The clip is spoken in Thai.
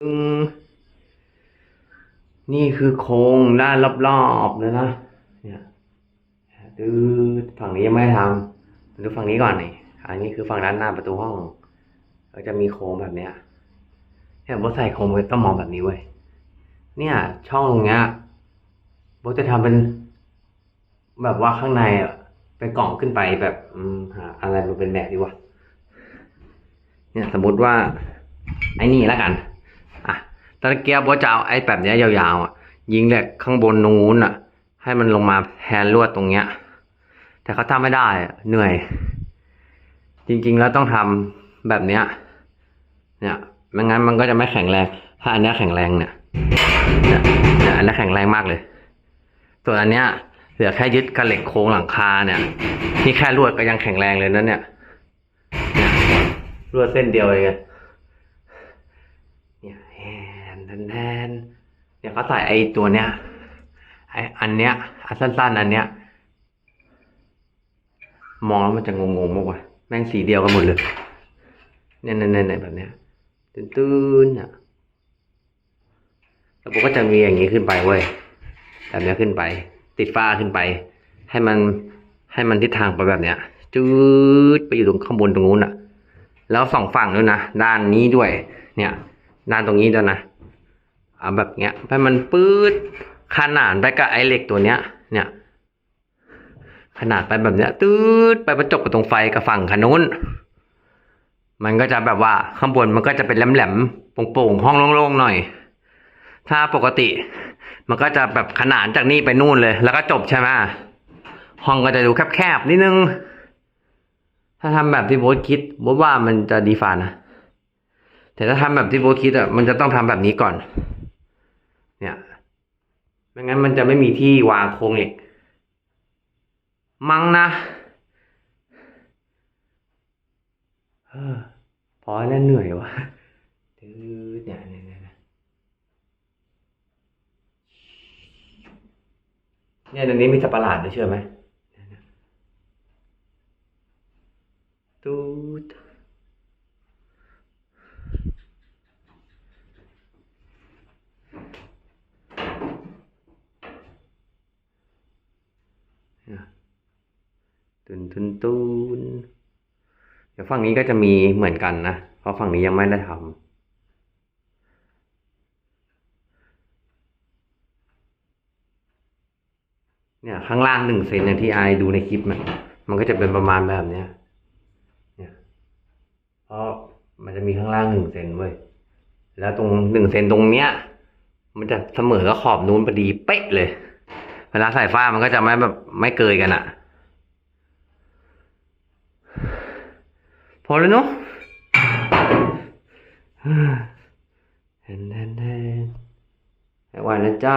นี่คือโครงด้านรอบๆเลยนะเนี่ยดูฝั่งนี้ยังไม่ทำดูฝั่งนี้ก่อนนี่อันนี้คือฝั่งด้านหน้าประตูห้อง ก็จะมีโครงแบบเนี้ยเนี่ยโบใส่โครงไว้ต้องมองแบบนี้เว้ยเนี่ย ช่องตรงเนี้ยโบจะทำเป็น แบบว่าข้างในอะเป็นกล่องขึ้นไปแบบ อืมหาอะไรมาเป็นแบบดีวะเนี่ยสมมติว่าไอ้นี่แล้วกัน อะตะเกียบว่าจะเอาไอ้แบบเนี้ยยาวๆอะยิงเหล็กข้างบนตรงนู้นอะ ให้มันลงมาแทนลวดตรงเนี้ย แต่เขาทำไม่ได้อะเหนื่อย จริงๆแล้วต้องทำแบบเนี้ย เนี่ยไม่งั้นมันก็จะไม่แข็งแรง ถ้าอันเนี้ยแข็งแรงเนี่ยเนี่ยอันนี้แข็งแรงมากเลย ส่วนอันเนี้ยเหลือแค่ยึดกับเหล็กโครงหลังคาเนี่ยนี่แค่ลวดก็ยังแข็งแรงเลยนะเนี่ยเนี่ยลวดเส้นเดียวเองเนี่ย แฮนแฮนเนี่ยเขาใส่ไอ้ตัวเนี้ยไอ้อันเนี้ยอันสั้นๆอันเนี้ย มองแล้วมันจะงงๆมากว่ะแม่งสีเดียวกันหมดเลยเนี่ยเนี่ยเนี่ยแบบเนี้ยตื้นๆอะแล้วผมก็จะมีอย่างนี้ขึ้นไปเว้ยแบบเนี้ยขึ้นไป ติดฝ้าขึ้นไป ให้มันให้มันทิศทางไปแบบเนี้ยจืดไปอยู่ตรงข้างบนตรงนู้นอะ แล้วสองฝั่งด้วยนะด้านนี้ด้วย เนี่ย ด้านตรงนี้ด้วยนะ เอาแบบเนี้ยให้มันปื๊ดขนานไปกับไอ้เหล็กตัวเนี้ย เนี่ย ขนาดไปแบบเนี้ยตืดไปประจบกับตรงไฟกับฝั่งขนุนมันก็จะแบบว่าข้างบนมันก็จะเป็นแหลมๆโป่งๆห้องโล่งๆหน่อย ถ้าปกติ มันก็จะแบบขนานจากนี่ไปนู่นเลย แล้วก็จบใช่ไหมห้องก็จะดูแคบๆนิดนึง ถ้าทำแบบที่โบ๊ทคิดโบ๊ทว่ามันจะดีฝ่านะแต่ถ้าทำแบบที่โบ๊ทคิดอะมันจะต้องทำแบบนี้ก่อน เนี่ยไม่งั้นมันจะไม่มีที่วางโครงเหล็ก มั้งนะเออพอแล้วเหนื่อยวะดื้อเนี่ยเนี่ยเนี่ยเนี่ยเนี่ยในนี้มีสัตว์ประหลาดด้วยเชื่อไหมเนี่ยเนี่ยตูดเนี่ย ตุนตุนตุนเดี๋ยวฝั่งนี้ก็จะมีเหมือนกันนะ เพราะฝั่งนี้ยังไม่ได้ทำเนี่ยข้างล่างหนึ่งเซนอย่างที่ไอดูในคลิปมันมันก็จะเป็นประมาณแบบเนี้ยเนี่ยเพราะมันจะมีข้างล่างหนึ่งเซนเว้ยแล้วตรงหนึ่งเซนตรงเนี้ย มันจะเสมอกับขอบนู้นพอดีเป๊ะเลย เวลาใส่ฝ้ามันก็จะไม่แบบไม่เกยกันอะ พอแล้วเนาะเห็นเห็นเห็นไอ้วันนะจ้า